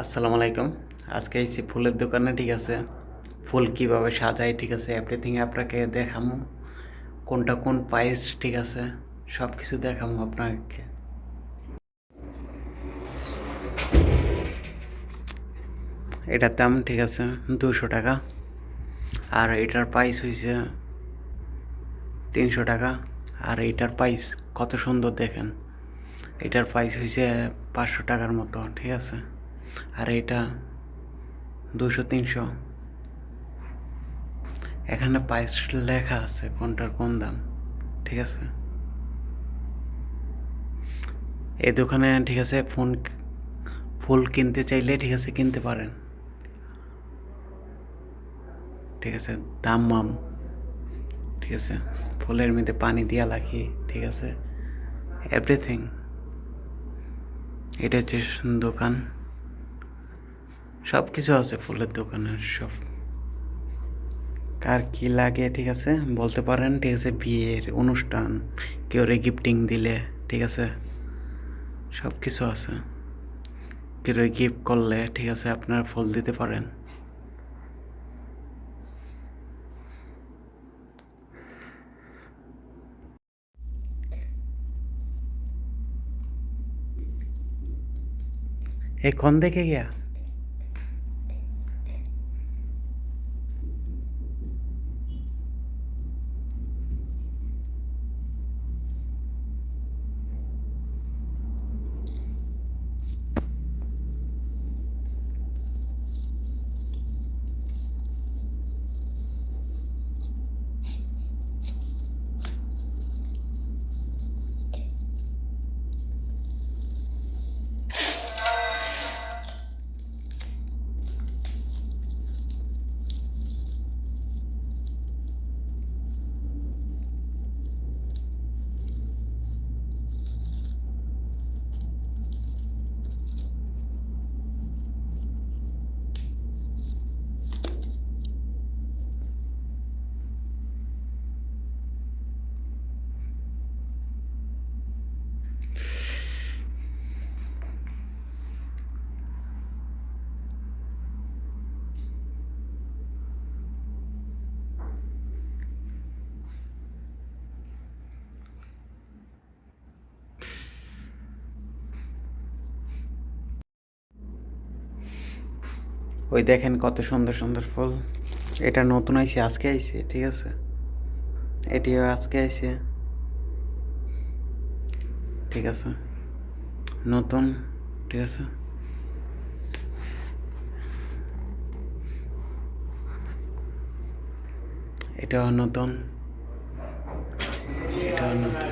আসসালামু আলাইকুম। আজকে এসেছি ফুলের দোকানে, ঠিক আছে? ফুল কীভাবে সাজাই, ঠিক আছে? এভরিথিং আপনাকে দেখামু। কোনটা কোন প্রাইস ঠিক আছে? সব কিছু দেখামু আপনাকে। এটার দাম, ঠিক আছে, দুশো টাকা। আর এটার প্রাইস হয়েছে তিনশো টাকা। আর এটার প্রাইস কত সুন্দর দেখেন। এটার প্রাইস হয়েছে পাঁচশো টাকার মতো, ঠিক আছে? আর এটা দুশো তিনশো। এখানে প্রাইস লেখা আছে কোনটার কোন দাম, ঠিক আছে? এই দোকানে, ঠিক আছে ফোন ফুল কিনতে চাইলে, ঠিক আছে, কিনতে পারেন। ঠিক আছে, দাম মাম, ঠিক আছে, ফুলের মধ্যে পানি দিয়া রাখি, ঠিক আছে এভরিথিং এটা হচ্ছে দোকান। সব কিছু আছে, ফুলের দোকানের সব। কার কি লাগে, ঠিক আছে? বলতে পারেন, ঠিক আছে, বিয়ের অনুষ্ঠান, কেউ রে গিফটিং দিলে, ঠিক আছে? সব কিছু আছে। কেউ গিফট করলে, ঠিক আছে, আপনারা ফল দিতে পারেন। এখন দেখে গিয়া? ওই দেখেন কত সুন্দর সুন্দর ফুল। এটা নতুন আইছে, আজকে আইছে, ঠিক আছে? এটিও আজকে আইছে। ঠিক আছে? নতুন, ঠিক আছে? এটা নতুন। এটা নতুন।